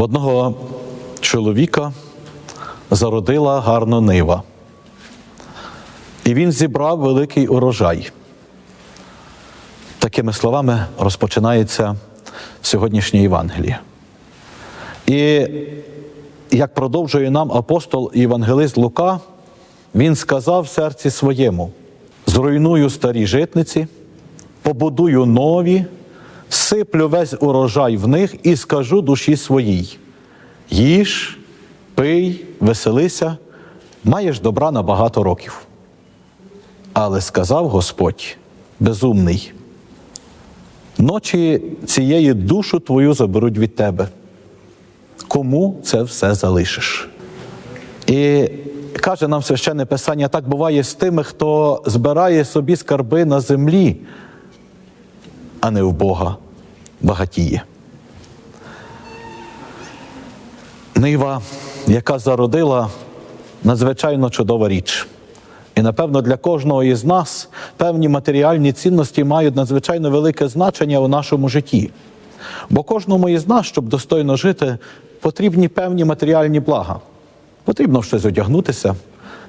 В одного чоловіка зародила гарна нива, і він зібрав великий урожай. Такими словами розпочинається сьогоднішнє Євангеліє. І як продовжує нам апостол і євангелист Лука, він сказав в серці своєму: зруйную старі житниці, побудую нові, сиплю весь урожай в них і скажу душі своїй: їж, пий, веселися, маєш добра на багато років. Але сказав Господь безумний, ночі цієї душу твою заберуть від тебе. Кому це все залишиш? І каже нам священне писання, так буває з тими, хто збирає собі скарби на землі, а не в Бога багатіє. Нива, яка зародила надзвичайно чудова річ. І напевно для кожного із нас певні матеріальні цінності мають надзвичайно велике значення у нашому житті. Бо кожному із нас, щоб достойно жити, потрібні певні матеріальні блага. Потрібно щось одягнутися,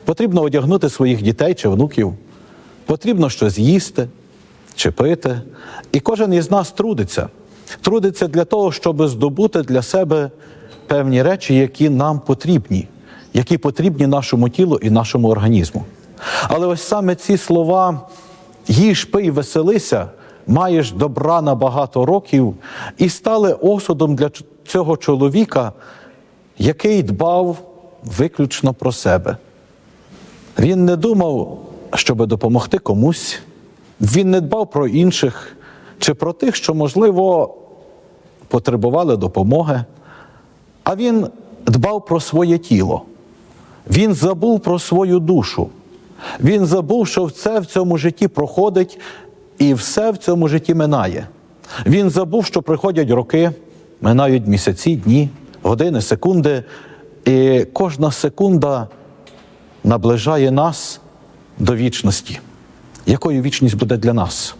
потрібно одягнути своїх дітей чи внуків, потрібно щось їсти чи пити. І кожен із нас трудиться. Трудиться для того, щоб здобути для себе певні речі, які нам потрібні, які потрібні нашому тілу і нашому організму. Але ось саме ці слова їж, пий, веселися, маєш добра на багато років, і стали осудом для цього чоловіка, який дбав виключно про себе. Він не думав, щоб допомогти комусь, він не дбав про інших чи про тих, що, можливо, потребували допомоги, а він дбав про своє тіло. Він забув про свою душу. Він забув, що все в цьому житті проходить і все в цьому житті минає. Він забув, що приходять роки, минають місяці, дні, години, секунди, і кожна секунда наближає нас до вічності. Якою вічність буде для нас?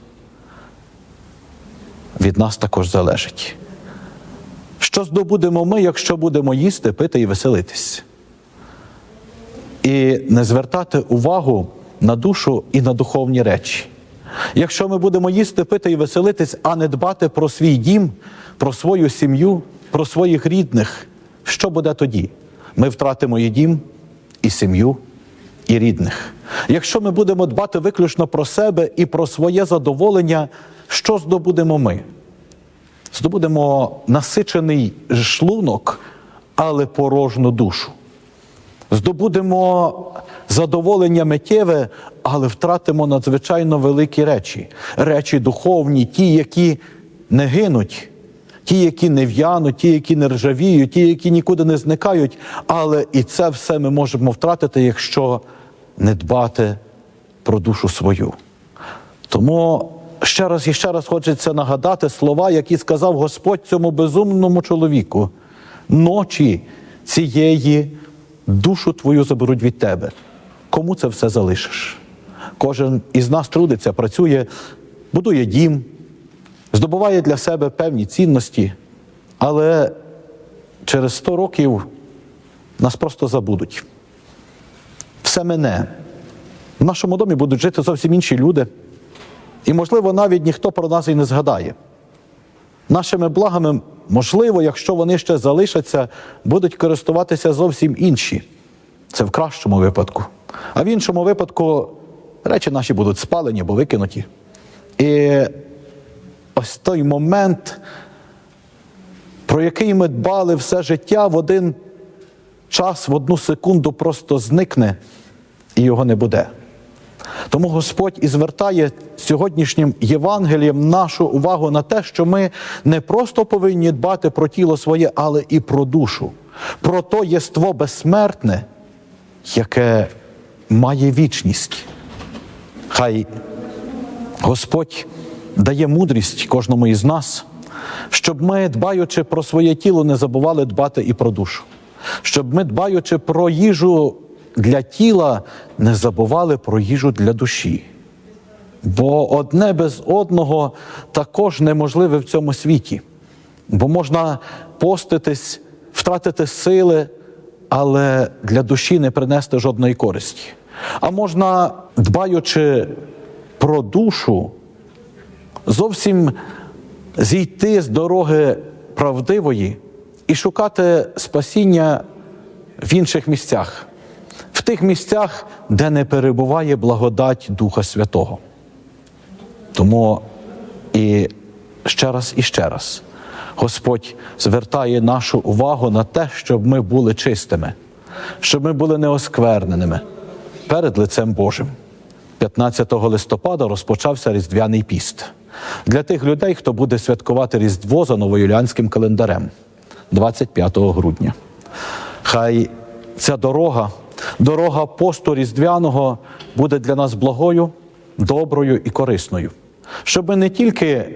Від нас також залежить. Що здобудемо ми, якщо будемо їсти, пити і веселитись? І не звертати увагу на душу і на духовні речі. Якщо ми будемо їсти, пити і веселитись, а не дбати про свій дім, про свою сім'ю, про своїх рідних, що буде тоді? Ми втратимо і дім, і сім'ю, і рідних. Якщо ми будемо дбати виключно про себе і про своє задоволення, що здобудемо ми? Здобудемо насичений шлунок, але порожну душу. Здобудемо задоволення миттєве, але втратимо надзвичайно великі речі, речі духовні, ті, які не гинуть, ті, які не в'януть, ті, які не ржавіють, ті, які нікуди не зникають. Але і це все ми можемо втратити, якщо не дбати про душу свою. Тому ще раз і ще раз хочеться нагадати слова, які сказав Господь цьому безумному чоловіку. Ночі цієї душу твою заберуть від тебе. Кому це все залишиш? Кожен із нас трудиться, працює, будує дім, здобуває для себе певні цінності, але через 100 років нас просто забудуть. Все мене. В нашому домі будуть жити зовсім інші люди. І, можливо, навіть ніхто про нас і не згадає. Нашими благами, можливо, якщо вони ще залишаться, будуть користуватися зовсім інші. Це в кращому випадку. А в іншому випадку речі наші будуть спалені або викинуті. І ось той момент, про який ми дбали все життя, в один час, в одну секунду просто зникне і його не буде. Тому Господь і звертає сьогоднішнім Євангелієм нашу увагу на те, що ми не просто повинні дбати про тіло своє, але і про душу, про то єство безсмертне, яке має вічність. Хай Господь дає мудрість кожному із нас, щоб ми, дбаючи про своє тіло, не забували дбати і про душу, щоб ми, дбаючи про їжу для тіла, не забували про їжу для душі. Бо одне без одного також неможливе в цьому світі. Бо можна поститись втратити сили, але для душі не принести жодної користі. А можна, дбаючи про душу, зовсім зійти з дороги правдивої і шукати спасіння в інших місцях, тих місцях, де не перебуває благодать Духа Святого. Тому і ще раз і ще раз Господь звертає нашу увагу на те, щоб ми були чистими, щоб ми були неоскверненими перед лицем Божим. 15 листопада розпочався Різдвяний піст для тих людей, хто буде святкувати Різдво за новоюліанським календарем 25 грудня. Хай ця дорога, дорога посту Різдвяного буде для нас благою, доброю і корисною, щоб ми не тільки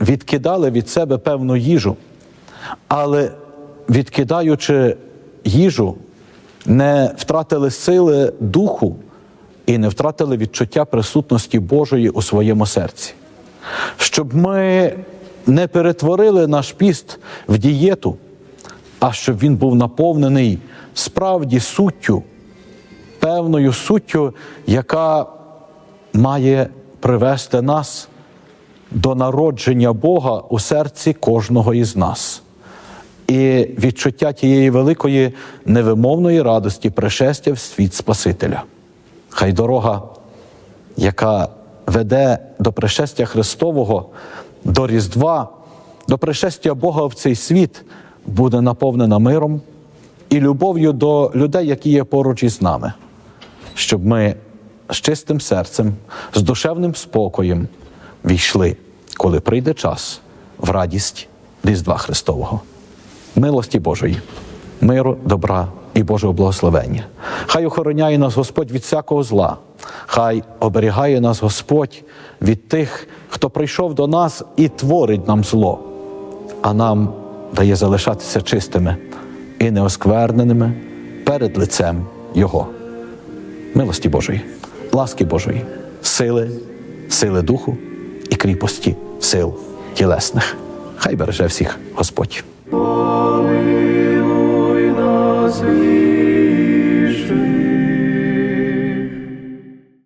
відкидали від себе певну їжу, але відкидаючи їжу, не втратили сили духу і не втратили відчуття присутності Божої у своєму серці. Щоб ми не перетворили наш піст в дієту, а щоб він був наповнений справді суттю, певною суттю, яка має привести нас до народження Бога у серці кожного із нас. І відчуття тієї великої невимовної радості пришестя в світ Спасителя. Хай дорога, яка веде до пришестя Христового, до Різдва, до пришестя Бога в цей світ, буде наповнена миром і любов'ю до людей, які є поруч із нами, щоб ми з чистим серцем, з душевним спокоєм війшли, коли прийде час в радість Різдва Христового. Милості Божої, миру, добра і Божого благословення. Хай охороняє нас Господь від всякого зла, хай оберігає нас Господь від тих, хто прийшов до нас і творить нам зло, а нам дає залишатися чистими і неоскверненими перед лицем Його. Милості Божої, ласки Божої, сили, сили духу і кріпості сил тілесних. Хай береже всіх Господь. Помилуй нас,